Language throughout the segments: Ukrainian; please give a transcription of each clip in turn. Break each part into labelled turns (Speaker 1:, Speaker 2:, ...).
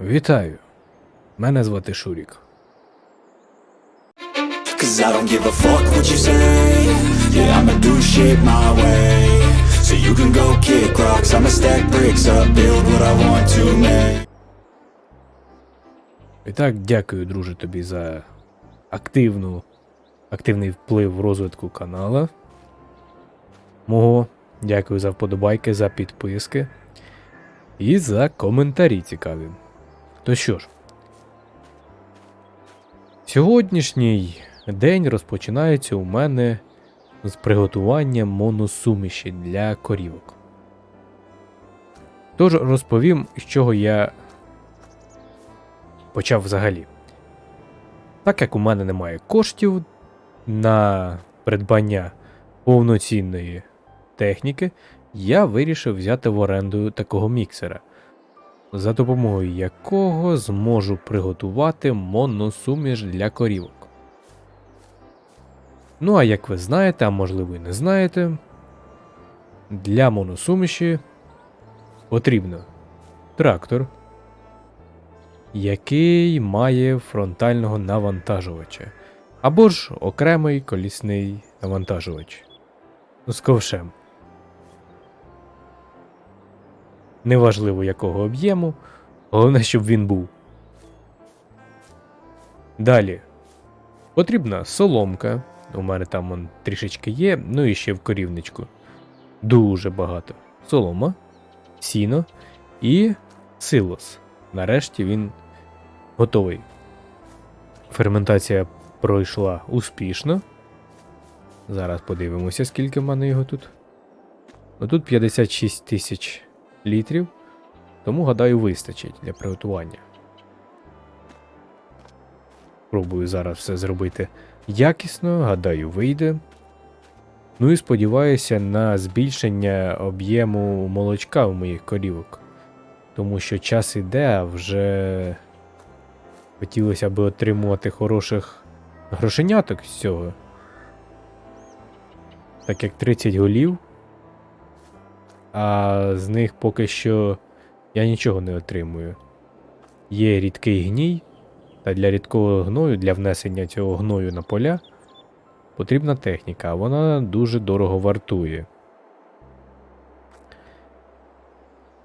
Speaker 1: Вітаю. Мене звати Шурік.
Speaker 2: Cause I don't give a fuck what you say Yeah, I'ma do shit my way So you can go kick rocks I'ma stack bricks up, build what I want to make
Speaker 1: І так, дякую, друже, тобі за активну, активний вплив в розвитку канала. Мого. Дякую за вподобайки, за підписки і за коментарі цікаві. То що ж, сьогоднішній день розпочинається у мене з приготування моносуміші для корівок. Тож розповім, з чого я почав взагалі. Так як у мене немає коштів на придбання повноцінної техніки, я вирішив взяти в оренду такого міксера, за допомогою якого зможу приготувати моносуміш для корівок. Ну а як ви знаєте, а можливо і не знаєте, для моносуміші потрібно трактор, який має фронтального навантажувача, або ж окремий колісний навантажувач з ковшем. Неважливо якого об'єму, головне, щоб він був. Далі потрібна соломка. У мене там он трішечки є, ну і ще в корівничку. Дуже багато. Солома, сіно і силос. Нарешті він готовий. Ферментація пройшла успішно. Зараз подивимося, скільки в мене його тут. Ну тут 56 тисяч літрів, тому гадаю, вистачить для приготування. Пробую зараз все зробити якісно, гадаю, вийде. Ну і сподіваюся на збільшення об'єму молочка у моїх корівок. Тому що час іде, а вже хотілося б отримувати хороших грошеняток з цього. Так як 30 голів. А з них поки що я нічого не отримую. Є рідкий гній, та для рідкого гною, для внесення цього гною на поля потрібна техніка, а вона дуже дорого вартує.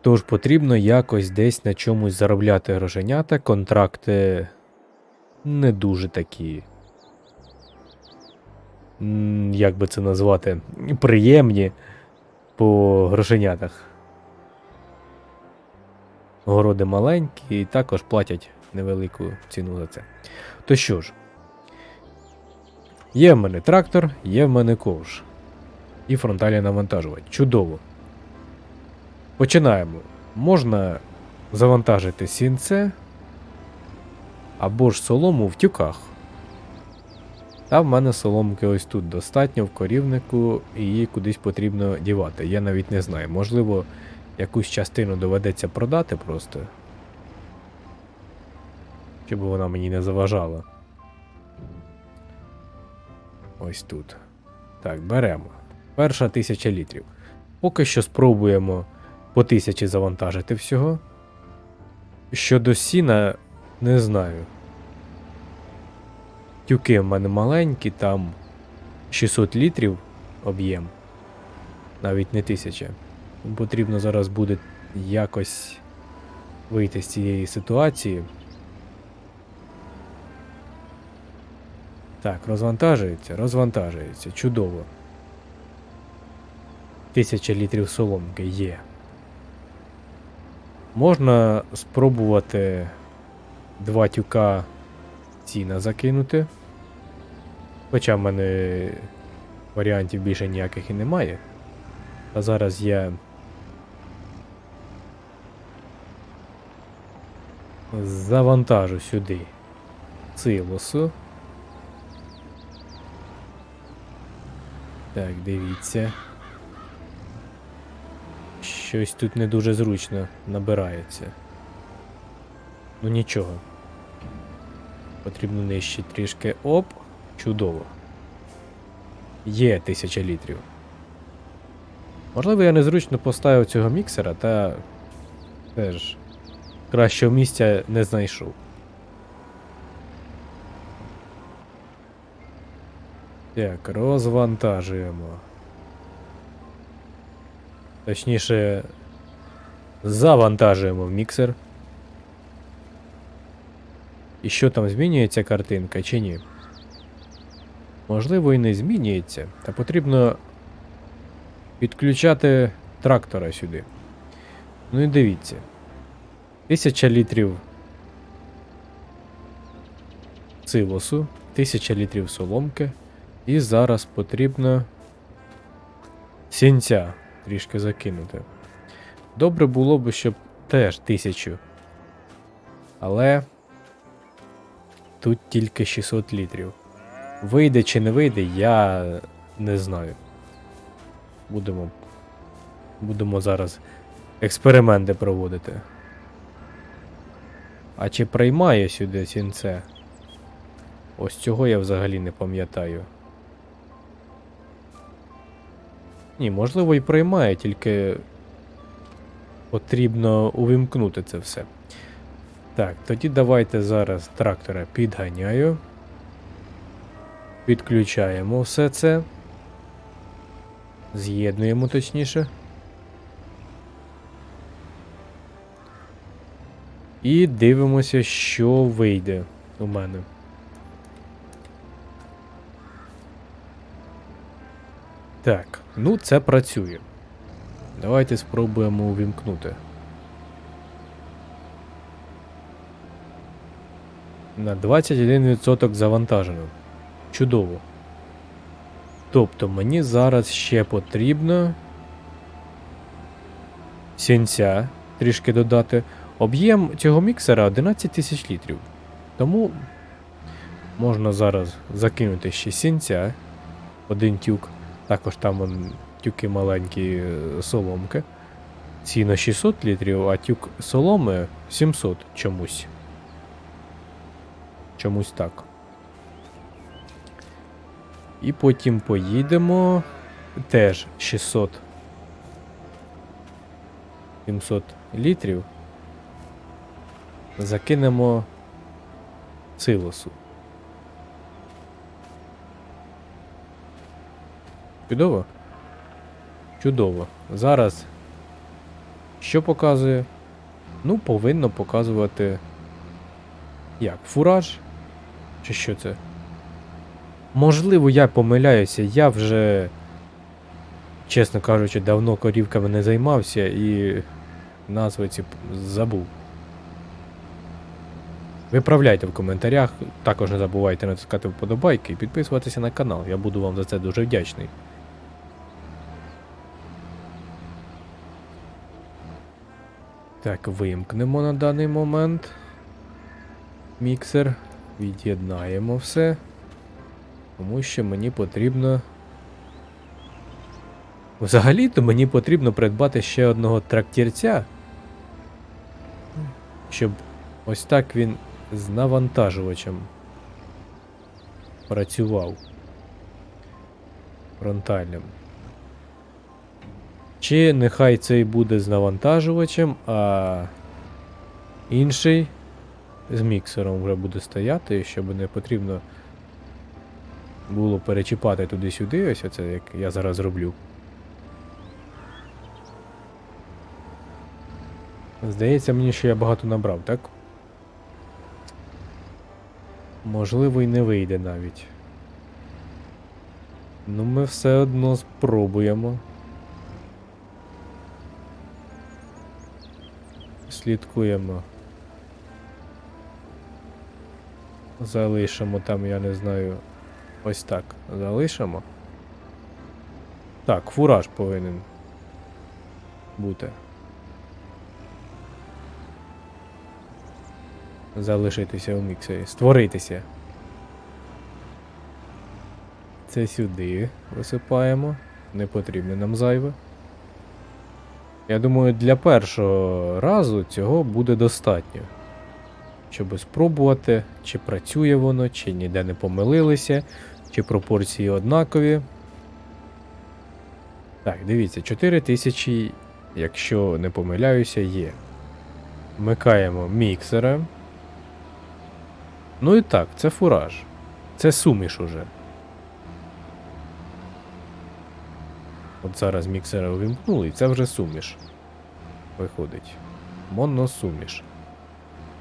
Speaker 1: Тож потрібно якось десь на чомусь заробляти грошенята, контракти не дуже такі. Як би це назвати, приємні по грошенятах. Городи маленькі і також платять невелику ціну за це. То що ж, є в мене трактор, є в мене ковш. І фронтальний навантажувач. Чудово. Починаємо. Можна завантажити сінце або ж солому в тюках. Та в мене соломки ось тут достатньо в корівнику, і її кудись потрібно дівати. Я навіть не знаю. Можливо, якусь частину доведеться продати просто. Щоб вона мені не заважала. Ось тут. Так, беремо. Перша тисяча літрів. Поки що спробуємо по тисячі завантажити всього. Щодо сіна, не знаю. Тюки в мене маленькі, там 600 літрів об'єм. Навіть не 1000. Потрібно зараз буде якось вийти з цієї ситуації. Так, розвантажується, розвантажується. Чудово. 1000 літрів соломки є. Можна спробувати два тюка ціна закинути. Хоча в мене варіантів більше ніяких і немає. А зараз я завантажу сюди силосу. Так, дивіться. Щось тут не дуже зручно набирається. Ну нічого. Потрібно нижче трішки. Оп, чудово. Є 1000 літрів. Можливо, я незручно поставив цього міксера, та теж кращого місця не знайшов. Так, розвантажуємо. Точніше, завантажуємо в міксер. І що там змінюється картинка чи ні? Можливо, і не змінюється, та потрібно підключати трактора сюди. Ну і дивіться. Тисяча літрів силосу, тисяча літрів соломки. І зараз потрібно сінця трішки закинути. Добре було б, щоб теж тисячу. Але тут тільки 600 літрів. Вийде чи не вийде, я не знаю. Будемо. Будемо зараз експерименти проводити. А чи приймає сюди сінце? Ось цього я взагалі не пам'ятаю. Ні, можливо, і приймає, тільки потрібно увімкнути це все. Так, тоді давайте зараз трактора підганяю. Підключаємо все це. З'єднуємо точніше. І дивимося, що вийде у мене. Так, ну це працює. Давайте спробуємо увімкнути. На 21% завантажено. Чудово. Тобто мені зараз ще потрібно сінця трішки додати. Об'єм цього міксера 11 тисяч літрів. Тому можна зараз закинути ще сінця. Один тюк. Також там вон, тюки маленькі е, соломки. Ці на 600 літрів, а тюк соломи 700 чомусь. Чомусь так. І потім поїдемо. Теж 600. 700 літрів. Закинемо силосу. Чудово? Чудово. Зараз. Що показує? Ну, повинно показувати. Як? Фураж? Чи що це? Можливо, я помиляюся, я вже, чесно кажучи, давно корівками не займався і назви ці забув. Виправляйте в коментарях, також не забувайте натискати вподобайки і підписуватися на канал. Я буду вам за це дуже вдячний. Так, вимкнемо на даний момент. Міксер. Від'єднаємо все. Тому що мені потрібно. Взагалі-то мені потрібно придбати ще одного трактірця. Щоб ось так він з навантажувачем працював. Фронтальним. Чи нехай цей буде з навантажувачем, а інший з міксером вже буде стояти, щоб не потрібно було перечіпати туди-сюди, ось оце як я зараз роблю. Здається мені, що я багато набрав, так? Можливо, і не вийде навіть. Ну, ми все одно спробуємо. Слідкуємо. Залишимо там, я не знаю. Ось так. Залишимо. Так, фураж повинен бути. Залишитися у міксері. Створитися. Це сюди висипаємо. Не потрібно нам зайве. Я думаю, для першого разу цього буде достатньо. Щоб спробувати, чи працює воно, чи ніде не помилилися, чи пропорції однакові. Так, дивіться, 4000, якщо не помиляюся, є. Вмикаємо міксера. Ну і так, це фураж. Це суміш уже. От зараз міксера увімкнули, і це вже суміш. Виходить. Моносуміш.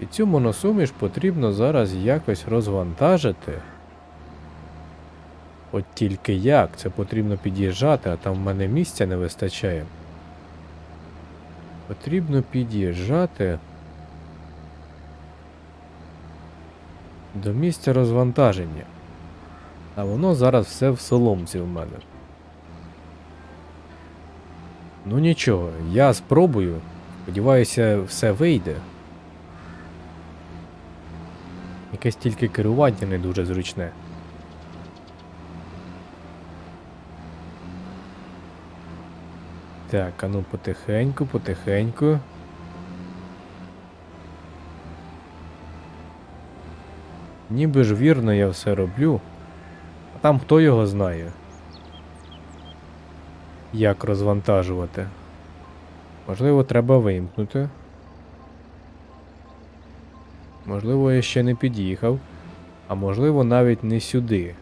Speaker 1: І цю моносуміш потрібно зараз якось розвантажити. От тільки як? Це потрібно під'їжджати, а там в мене місця не вистачає. Потрібно під'їжджати до місця розвантаження. А воно зараз все в соломці в мене. Ну нічого, я спробую. Сподіваюся, все вийде. Якесь тільки керування не дуже зручне. Так, а ну потихеньку, потихеньку. Ніби ж вірно я все роблю. А там хто його знає? Як розвантажувати? Можливо, треба вимкнути. Можливо, я ще не під'їхав, а можливо навіть не сюди.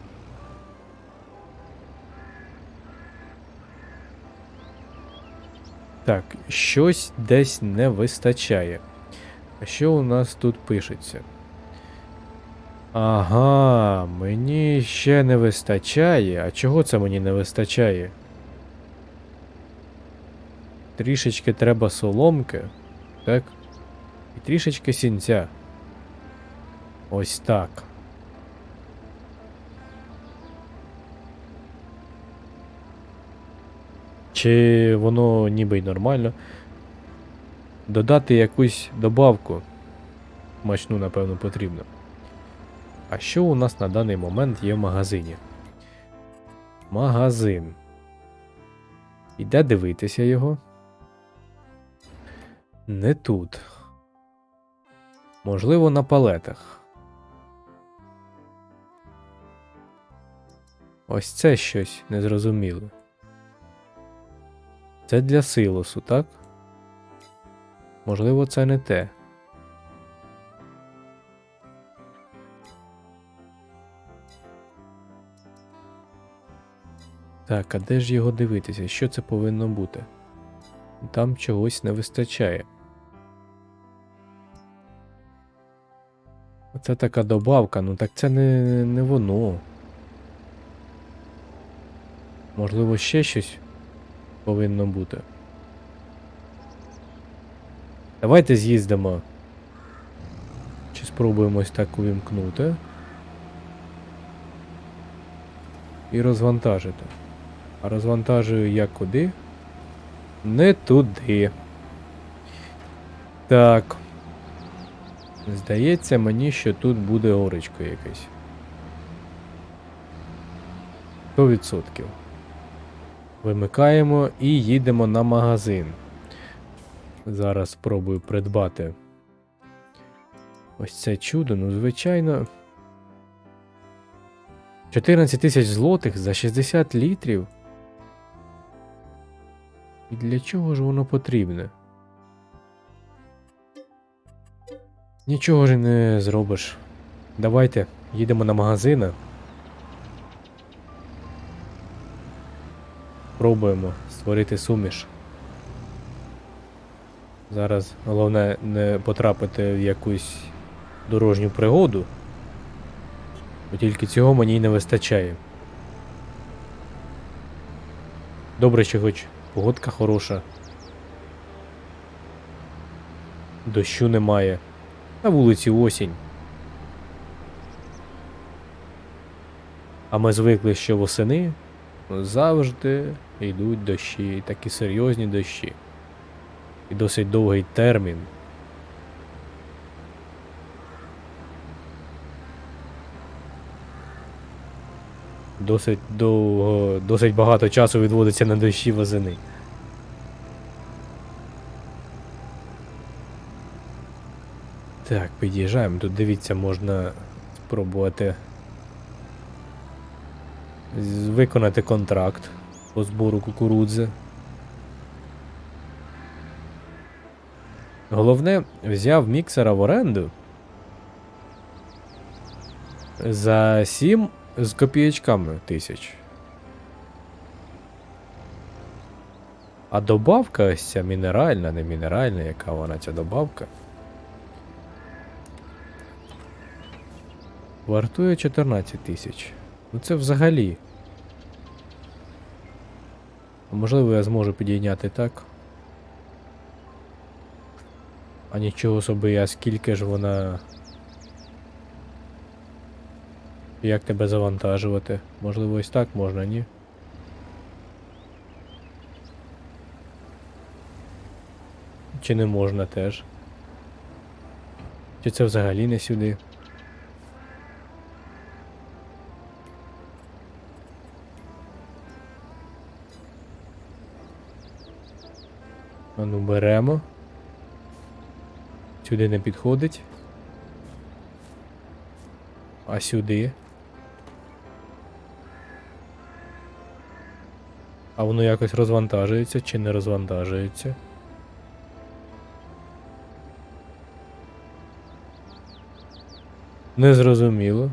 Speaker 1: Так, щось десь не вистачає. А що у нас тут пишеться? Ага, мені ще не вистачає. А чого це мені не вистачає? Трішечки треба соломки, так? І трішечки сінця. Ось так. Чи воно ніби й нормально? Додати якусь добавку. Мачну, напевно, потрібно. А що у нас на даний момент є в магазині? Магазин. Іде дивитися його. Не тут. Можливо, на палетах. Ось це щось незрозуміле. Це для силосу, так? Можливо, це не те. Так, а де ж його дивитися? Що це повинно бути? Там чогось не вистачає. Оце така добавка, ну так це не, не воно. Можливо, ще щось повинно бути. Давайте з'їздимо. Чи спробуємо ось так увімкнути. І розвантажити. А розвантажую я куди? Не туди. Так. Здається мені, що тут буде горечко якесь. 100%. Вимикаємо і їдемо на магазин. Зараз спробую придбати. Ось це чудо, ну звичайно. 14 тисяч злотих за 60 літрів. І для чого ж воно потрібне? Нічого ж не зробиш. Давайте їдемо на магазин. Пробуємо створити суміш. Зараз головне не потрапити в якусь дорожню пригоду. Бо тільки цього мені й не вистачає. Добре, що хоч погодка хороша. Дощу немає. На вулиці осінь. А ми звикли, що восени завжди йдуть дощі, такі серйозні дощі. І досить довгий термін. Досить довго, досить багато часу відводиться на дощі восени. Так, під'їжджаємо. Тут дивіться, можна спробувати виконати контракт по збору кукурудзи. Головне, взяв міксера в оренду за 7 з копієчками тисяч. А добавка ось ця мінеральна, не мінеральна, яка вона ця добавка. Вартує 14 тисяч. Ну це взагалі. Можливо, я зможу підійняти так. А нічого собі, а скільки ж вона. Як тебе завантажувати? Можливо, ось так можна, ні? Чи не можна теж? Чи це взагалі не сюди? А ну беремо. Сюди не підходить. А сюди. А воно якось розвантажується чи не розвантажується? Незрозуміло.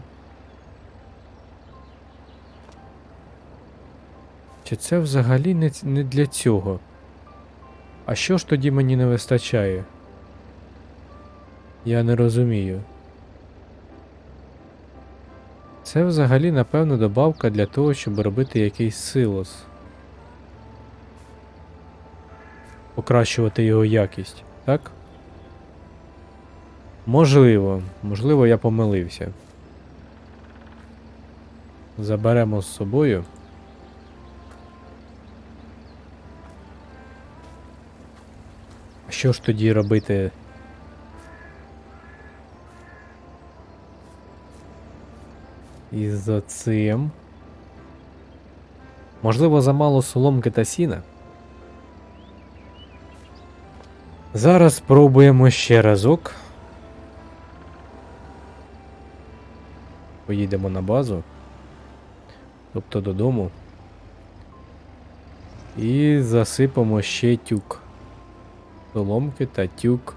Speaker 1: Чи це взагалі не, не для цього? А що ж тоді мені не вистачає? Я не розумію. Це взагалі, напевно, добавка для того, щоб робити якийсь силос. Покращувати його якість, так? Можливо, можливо, я помилився. Заберемо з собою. Що ж тоді робити? Із цим. Можливо, замало соломки та сіна. Зараз спробуємо ще разок. Поїдемо на базу. Тобто додому. І засипемо ще тюк. Соломки та тюк.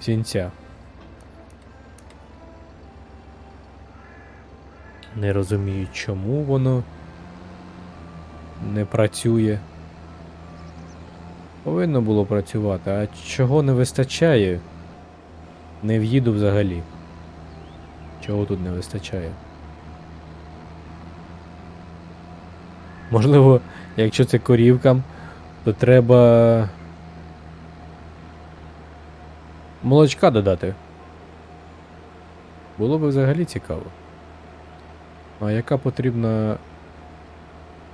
Speaker 1: Сінця. Не розумію, чому воно не працює. Повинно було працювати, а чого не вистачає? Не в'їду взагалі. Чого тут не вистачає? Можливо, якщо це корівкам, то треба молочка додати. Було б взагалі цікаво. А яка потрібна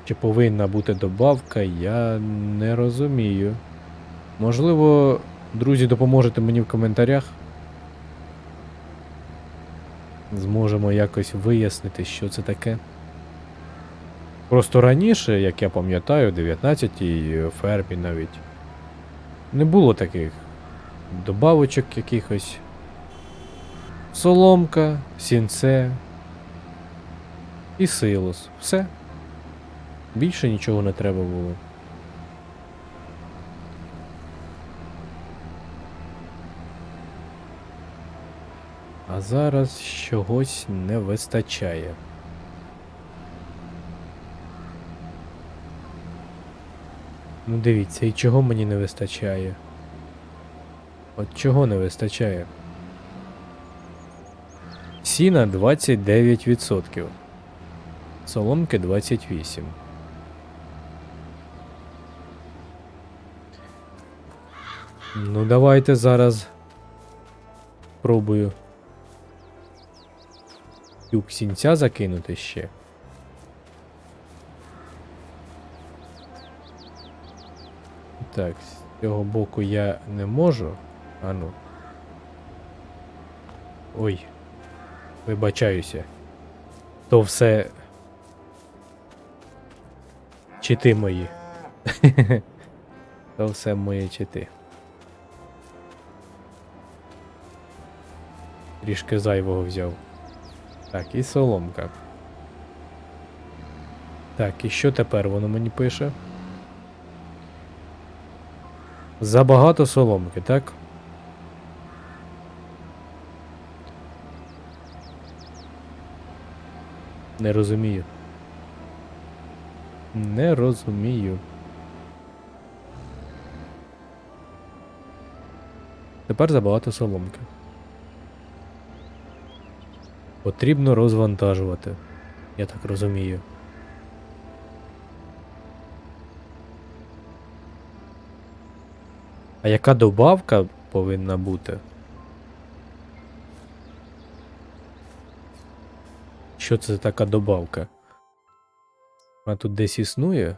Speaker 1: чи повинна бути добавка, я не розумію. Можливо, друзі, допоможете мені в коментарях. Зможемо якось вияснити, що це таке. Просто раніше, як я пам'ятаю, в 19-й фермі навіть не було таких добавочок якихось. Соломка, сінце і силос. Все. Більше нічого не треба було. А зараз чогось не вистачає. Ну дивіться, і чого мені не вистачає? От чого не вистачає? Сіна 29%. Соломки 28. Ну, давайте зараз пробую тюк сінця закинути ще. Так, з цього боку я не можу. Ану. Ой. Вибачаюся. То все. Чити мої. То все мої чити. Трішки зайвого взяв. Так, і соломка. Так, і що тепер воно мені пише? Забагато соломки, так? Не розумію. Не розумію. Тепер забагато соломки. Потрібно розвантажувати. Я так розумію. А яка добавка повинна бути? Що це така добавка? Вона тут десь існує?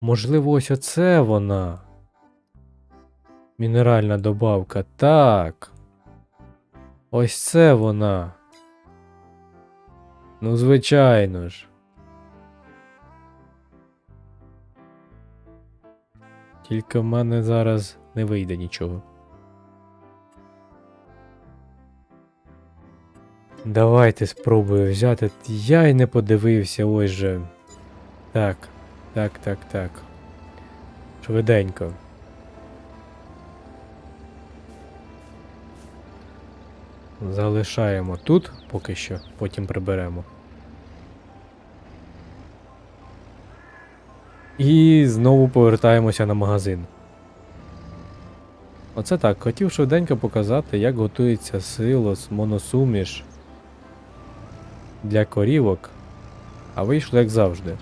Speaker 1: Можливо, ось оце вона. Мінеральна добавка. Так. Ось це вона. Ну, звичайно ж. Тільки в мене зараз не вийде нічого. Давайте спробую взяти. Я й не подивився, ось же. Так, так, так, так. Швиденько. Залишаємо тут поки що, потім приберемо. І знову повертаємося на магазин. Оце так, хотів швиденько показати, як готується силос, моносуміш для корівок, а вийшло як завжди.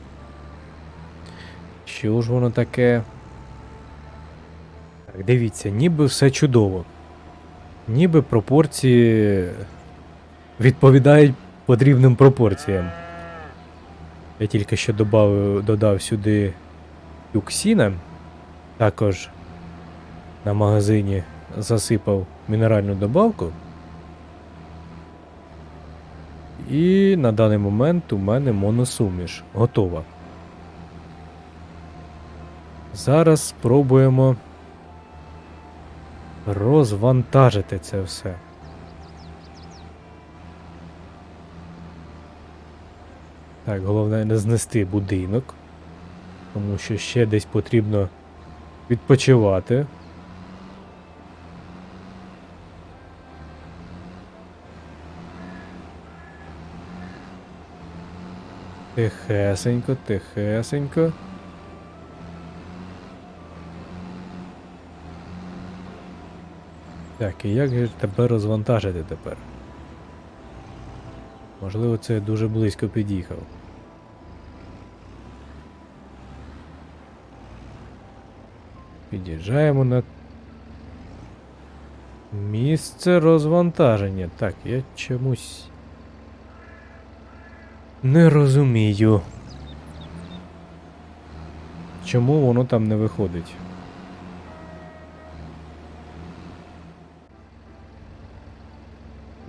Speaker 1: Що ж воно таке? Так, дивіться, ніби все чудово. Ніби пропорції відповідають потрібним пропорціям. Я тільки що додав, додав сюди юксіна, також на магазині засипав мінеральну добавку. І на даний момент у мене моносуміш готова. Зараз спробуємо розвантажити це все. Так, головне не знести будинок, тому що ще десь потрібно відпочивати. Тихесенько, тихесенько. Так, і як же тебе розвантажити тепер? Можливо, це дуже близько під'їхав. Під'їжджаємо на місце розвантаження. Так, я чомусь не розумію. Чому воно там не виходить?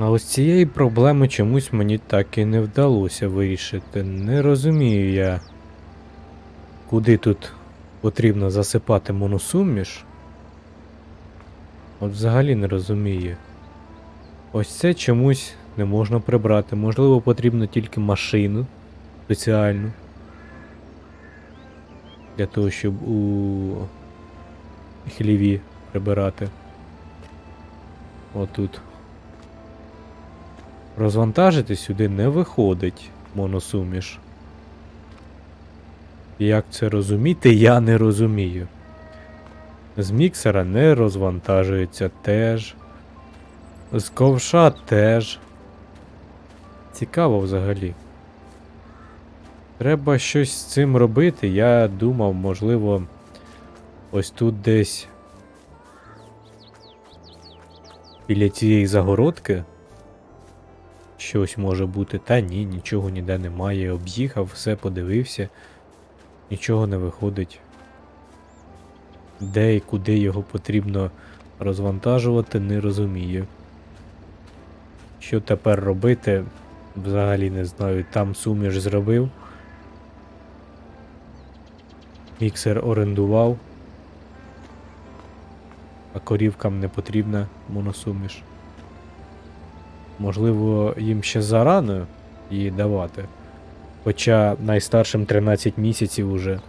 Speaker 1: А ось цієї проблеми чомусь мені так і не вдалося вирішити. Не розумію я, куди тут потрібно засипати моносуміш. От взагалі не розумію. Ось це чомусь не можна прибрати. Можливо, потрібно тільки машину спеціальну. Для того, щоб у хліві прибирати. Отут. Розвантажити сюди не виходить моносуміш. Як це розуміти, я не розумію. З міксера не розвантажується теж. З ковша теж. Цікаво взагалі. Треба щось з цим робити. Я думав, можливо, ось тут десь біля цієї загородки щось може бути. Та ні, нічого ніде немає. Об'їхав, все подивився, нічого не виходить. Де і куди його потрібно розвантажувати, не розумію. Що тепер робити, взагалі не знаю. Там суміш зробив. Міксер орендував. А корівкам не потрібна моносуміш. Можливо, їм ще зарано її давати. Хоча найстаршим 13 місяців уже.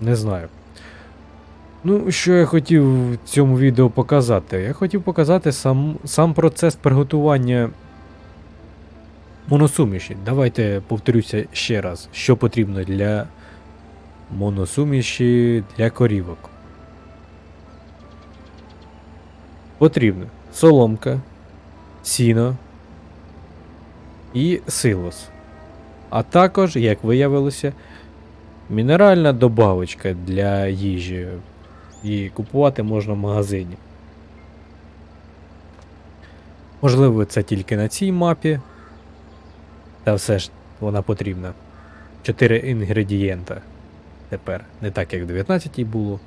Speaker 1: Не знаю. Ну, що я хотів в цьому відео показати? Я хотів показати сам, сам процес приготування моносуміші. Давайте повторюся ще раз, що потрібно для моносуміші для корівок. Потрібно соломка, сіно і силос. А також, як виявилося, мінеральна добавочка для їжі. Її купувати можна в магазині. Можливо, це тільки на цій мапі. Та все ж вона потрібна. Чотири інгредієнта. Тепер не так, як в 19 було.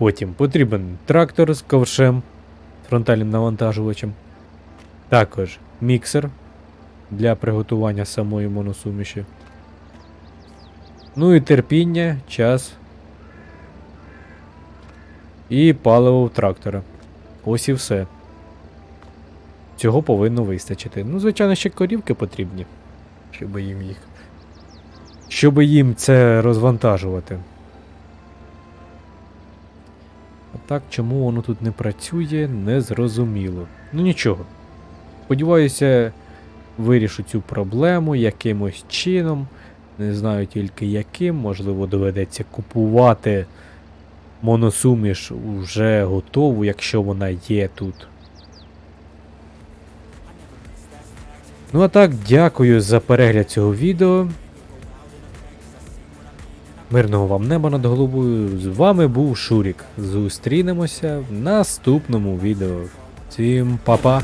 Speaker 1: Потім потрібен трактор з ковшем, фронтальним навантажувачем. Також міксер для приготування самої моносуміші. Ну і терпіння, час. І паливо в трактора. Ось і все. Цього повинно вистачити. Ну, звичайно, ще корівки потрібні. Щоб їм їх. Щоб їм це розвантажувати. Так, чому воно тут не працює, не зрозуміло. Ну нічого. Сподіваюся, вирішу цю проблему якимось чином. Не знаю тільки яким, можливо, доведеться купувати моносуміш уже готову, якщо вона є тут. Ну а так, дякую за перегляд цього відео. Мирного вам неба над головою. З вами був Шурік. Зустрінемося в наступному відео. Всім па-па!